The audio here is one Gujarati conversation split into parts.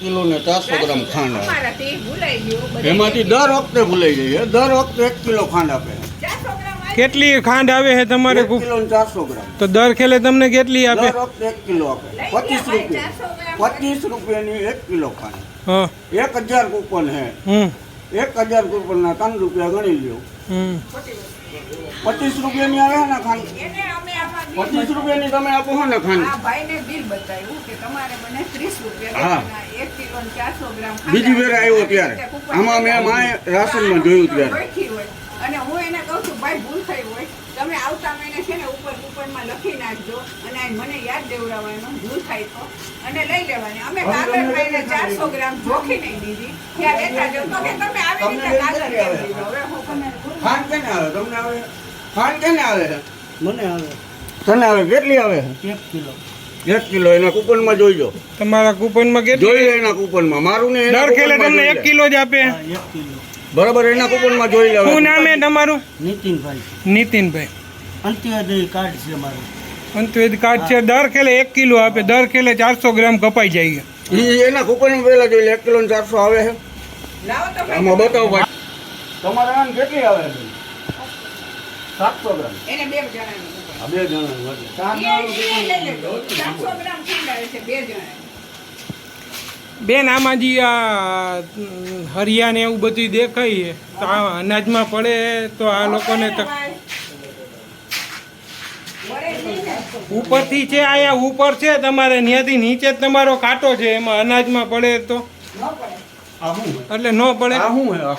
કિલો ને ચારસો ગ્રામ ખાંડ આવે અમારાથી ભૂલાઈ ગયું બધાય એમાંથી દર વખતે ભૂલાઈ જઈએ દર વખતે એક કિલો ખાંડ આપે. કેટલી ખાંડ આવે છે તમારે કિલો ને ચારસો ગ્રામ. તો દર ખેલે તમને કેટલી આપે? દર વખતે એક કિલો આપે. પચીસ રૂપિયા. પચીસ રૂપિયાની એક કિલો ખાંડ. હા. એક હજાર કૂપન હે. હમ. એક હજાર કૂપનના ત્રણ રૂપિયા ગણી લ્યો. હમ. પચીસ રૂપિયાની આવે ને ખાંડ પચીસ રૂપિયાની તમે આપો છો ને ખાંડ આ ભાઈને બિલ બતાવ્યું કે તમારે મને 30 રૂપિયા હા. દેવાના. એક કિલો ને 400 ગ્રામ ખાંડ બીજી વેર આવ્યો. ત્યારે આમાં મેં માય રાશનમાં જોયું ત્યારે ગોઠી હોય. અને હું એને કહું છું ભાઈ ભૂલ થઈ હોય તમે આવતા મહિને છે ને ઉપર કૂપનમાં લખી નાખજો અને આ મને યાદ દેવડાવવાનું ભૂલ થાય તો. અને લઈ લેવાની. અમે હવે કાગળ તમને ભાઈને કેટલી ચારસો ગ્રામ જોખી નહીં દીધી. ત્યાં લેતા જાઓ. તો કે તમે આવી રીતે કાગળ કેમ? દીધો? હવે હું તમને કેને આવે? તમને આવે? ફાન કેને આવે? મને આવે. તને આવે? કેટલી આવે? એક કિલો. એક કિલો એના કૂપનમાં જોઈજો. તમારા કૂપનમાં કેટલી? જોઈ લે એના કૂપનમાં. મારું ને દર ખેલે તમને એક કિલો જ આપે? એક કિલો. બરાબર એના કૂપનમાં જોઈ લે શું નામ તમારું? નીતિનભાઈ. નીતિનભાઈ. અંત્યોદય કાર્ડ છે મારું. અંતવેદ કાર્ડ છે દર કેલે એક કિલો આપે દર કેલે ચારસો ગ્રામ કપાઈ જાય એના કૂપનમાં પેલા જોઈ એક કિલો ચારસો આવે છે. આમાં બતાવો ભાઈ તમારે આને કેટલી આવે છે સાતસો ગ્રામ એને બે જણાની બે જણાનું વધે. એ- ચાર એ જણાનું લઈ લેજો. કૂપન. 400 ગ્રામ ખાંડ આવે છે બે જણાની. બેન આમાં જે આ હરિયાને એવું બધું દેખાય તો આ અનાજમાં પડે તો આ લોકોને તક વળે નહીં ને. ઉપરથી છે આયા ઉપર છે તમારે ત્યાંથી નીચે જ તમારો કાંટો છે એમાં અનાજમાં પડે તો? એટલે ન પડે. આ શું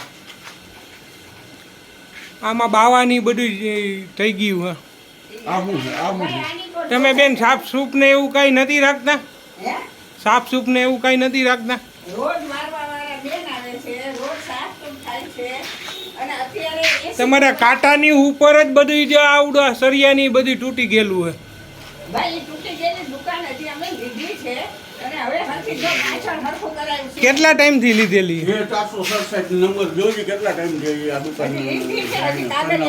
આમાં બાવાની બધું થઈ ગયું હા. આ છે આ શું છે આની પર તમે બેન સાફ સૂપ ને એવું કઈ નથી રાખતા? સાફ સૂપ ને એવું કઈ નથી રાખતા? રોજ મારવાવાળા બેન આવે છે રોજ સાફ સુફ થાય છે અને અત્યારે એ તમારા કાંટાની ઉપર જ બધું જે આવડું સરિયાની બધું તૂટી ગયેલું હે ભાઈ એ તૂટી ગયેલી દુકાન હજી અમે લીધી છે. અને હવે હરખી જો પાછળ હરખું કરાવ્યું છે. કેટલા લીધેલી? ચારસો સડસઠ નંબર જોઈ કેટલા ટાઈમ જોઈએ આ હજી લીધી છે હજી કાગળ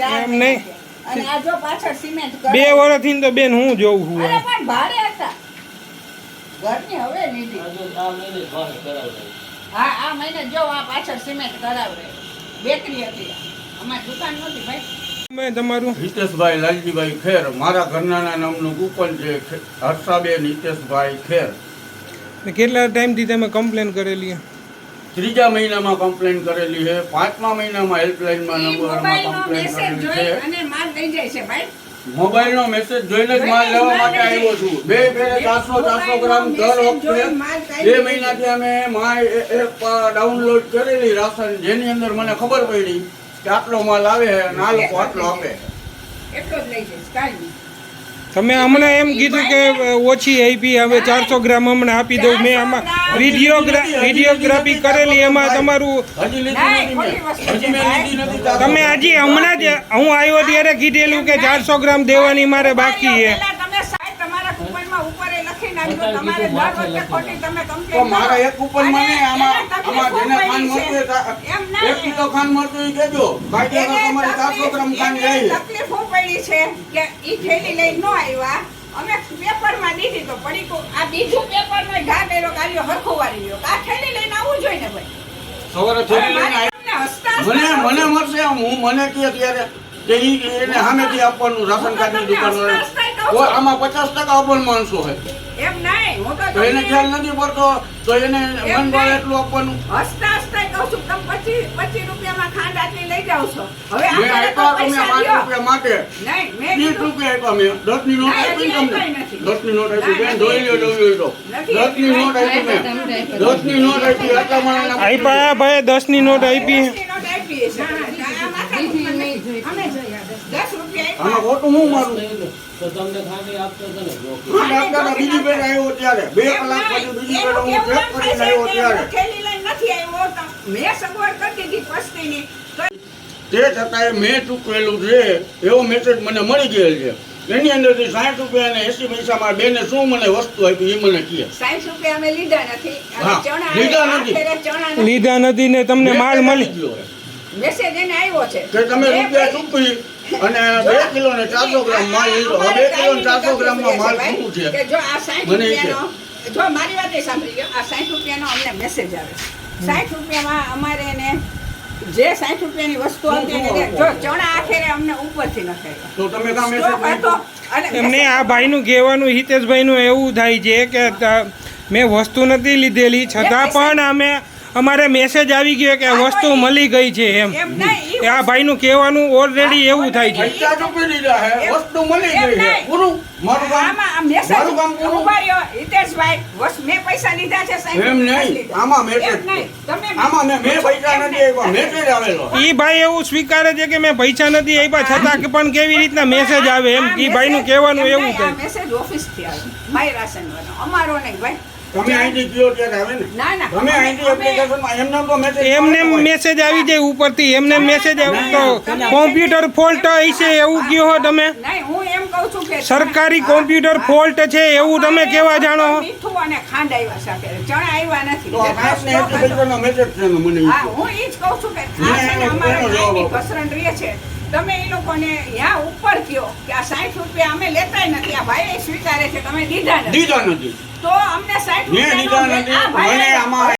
ય દુકાન એમ નહીં. મહિના છે. અને આ જો પાછળ સિમેન્ટ બે. વર્ષથી તો બેન હું જોઉં છું હતા. ઘરની હવે લીધી. હા આ મહિને જો આ પાછળ સિમેન્ટ કરાવડે બેકરી હતી. અમારી દુકાન નહોતી ભાઈ. તમે તમારું? હિતેશભાઈ લાલજીભાઈ ખેર. મારા ઘરના નામનું કૂપન છે હર્ષાબેન હિતેશભાઈ ખેર. ને કેટલા ટાઈમથી તમે કમ્પ્લેન કરેલી હે? ત્રીજા મહિનામાં કમ્પ્લેન કરેલી છે. પાંચમા મહિનામાં હેલ્પલાઇનમાં નંબરમાં કમ્પ્લેન કરેલી છે. મોબાઈલ માલ દઈ જાય છે ભાઈ. મોબાઈલનો મેસેજ જોઈને જ માલ લેવા માટે આવ્યો છું. બે ફેરે ચારસો ચારસો ગ્રામ દર વખતે બે મહિનાથી અમે માય એપ ડાઉનલોડ કરેલી રાશન. જેની અંદર મને ખબર પડી આટલો માલ આવે અને આ લોકો આટલો આપે. એટલો જ લઈ જઈશ કાંઈ તમે હમણાં એમ કીધું કે ઓછી આપી હવે ચારસો ગ્રામ હમણાં આપી દઉં મેં આમાં વિડીયોગ્રા વિડીયોગ્રાફી કરેલી એમાં તમારું તમે હજી હમણાં જ હું આવ્યો ત્યારે કીધેલું કે ચારસો ગ્રામ દેવાની મારે બાકી છે. ઉપર એ લખી નાખજો તમારે દર વખતે ખોટી તમે તો મારા એક કૂપનમાં અને આમાં આમાં જેને શું મળતું છે? એક કિલો મળતું તમારે ગ્રામ તકલીફ પડી કે ઈ થેલી લઈને ન આવ્યા અમે પેપરમાં દીધી તો પડી તો આ બીજું પેપરમાં ઘા કર્યો કાર્યો હરખો ગયો આ થેલી લઈને આવવું જોઈએ ને ભાઈ. સવારે થેલી લઈને મને મળશે હું મને કે ત્યારે કે એને સામેથી આપવાનું રાશન કાર્ડની દુકાન આમાં પચાસ ટકા અપન માણસો તો તો એને ખ્યાલ નથી પડતો તો એને મન ભાવે એટલું આપવાનું. હસતા હસતા કહું છું તમે પચીસ પચીસ રૂપિયામાં ખાંડ આટલી લઈ જાઓ છો. હવે મેં આપ્યા તમે પાંચ રૂપિયા માટે. ત્રીસ રૂપિયા આપ્યા મેં. દસની નોટ આપી તમને. દસની નોટ આપી. બેન જોઈ લ્યો જોઈ લ્યો. દસની નોટ આપી મેં. દસની નોટ આપી. આપ્યા ભાઈ દસની નોટ આપી છે. આ માથાકૂટમાં નહીં. અમે જોઈએ. રૂપિયા ખોટું હું મારું તો તમને ખાંડી આપતો હતો ને આપતા બીજી આવ્યો ત્યારે બે કલાક પછી બીજી એનું હું ચેક કરીને આવ્યો ત્યારે થેલી લઈને નથી આવ્યો મેં સગવડ કરી દીધી પસ્તીની. તે છતાંય મેં ચૂકવેલું છે એવો મેસેજ મને મળી ગયેલ છે એની અંદરથી સાઠ રૂપિયા અને એસી પૈસામાં બેને શું મને વસ્તુ આપી એ મને કહે સાઠ રૂપિયા અમે લીધા નથી અને લીધા નથી. ફેરે ચણા નથી. લીધા નથી ને તમને માલ મળી ગયો. મેસેજ એને આવ્યો છે. કે તમે રૂપિયા ચૂકવી અને બે કિલો ને ચારસો ગ્રામ માલ લીધો બે કિલો ને ચારસો ગ્રામમાં માલ શું છે. કે જો આ 60 મને ઈ રૂપિયાનો જો મારી વાત એ સાંભળી ગયો આ સાઠ રૂપિયાનો અમને મેસેજ આવે સાઠ રૂપિયામાં અમારે એને જે સાઠ રૂપિયાની વસ્તુ હતી એને. જો ચણા આખેરે અમને ઉપરથી નખાવ્યા તો તમે કામ મેસેજ એમને આ ભાઈનું કહેવાનું હિતેશભાઈનું એવું થાય છે કે મેં વસ્તુ નથી લીધેલી છતાં પણ અમે અમારે મેસેજ આવી ગયો કે વસ્તુ મળી ગઈ છે એમ. આ ભાઈનું કહેવાનું ઓલરેડી એવું થાય છે. વસ્તુ મળી ગઈ પૂરું? મારું કામ આમાં આ મેસેજ મારું કામ પૂરું? હિતેશભાઈ મેં પૈસા લીધા છે સાહેબ. એમ નહીં. આમાં મેસેજ એમ નહીં. તમે આમાં મેં મેં પૈસા નથી આપ્યા મેસેજ આવેલો. ઈ ભાઈ એવું સ્વીકારે છે કે મેં પૈસા નથી આપ્યા છતાં કે પણ કેવી રીતના મેસેજ આવે એમ? ઈ ભાઈનું કહેવાનું એવું થાય મેસેજ ઓફિસથી આવે માય રાશનવાળો અમારો નહીં ભાઈ. તમે અહીંથી કયો ત્યારે આવે ને? ના ના. તમે અહીંથી અમે- એમને તો મેસેજ એમને મેસેજ આવી જાય ઉપરથી એમને મેસેજ આવે તો કોમ્પ્યુટર ફોલ્ટ હશે એવું કયો હો તમે? હું એમ કહું છું કે સરકારી કોમ્પ્યુટર ફોલ્ટ છે એવું તમે કેવા જાણો? મીઠું અને ખાંડ આવ્યા સાથે ચણા આવ્યા નથી. તો. એપ્લિકેશનનો મેસેજ છે મને હા હું જ કહું છું કે અમારા. ઘસરણ રહે છે. તમે એ લોકોને ત્યાં ઉપર કયો કે આ સાઠ રૂપિયા અમે લેતાય નથી આ ભાઈ સ્વીકારે છે તમે દીધા નથી. દીધા નથી. તો અમને સાઠ રૂપિયા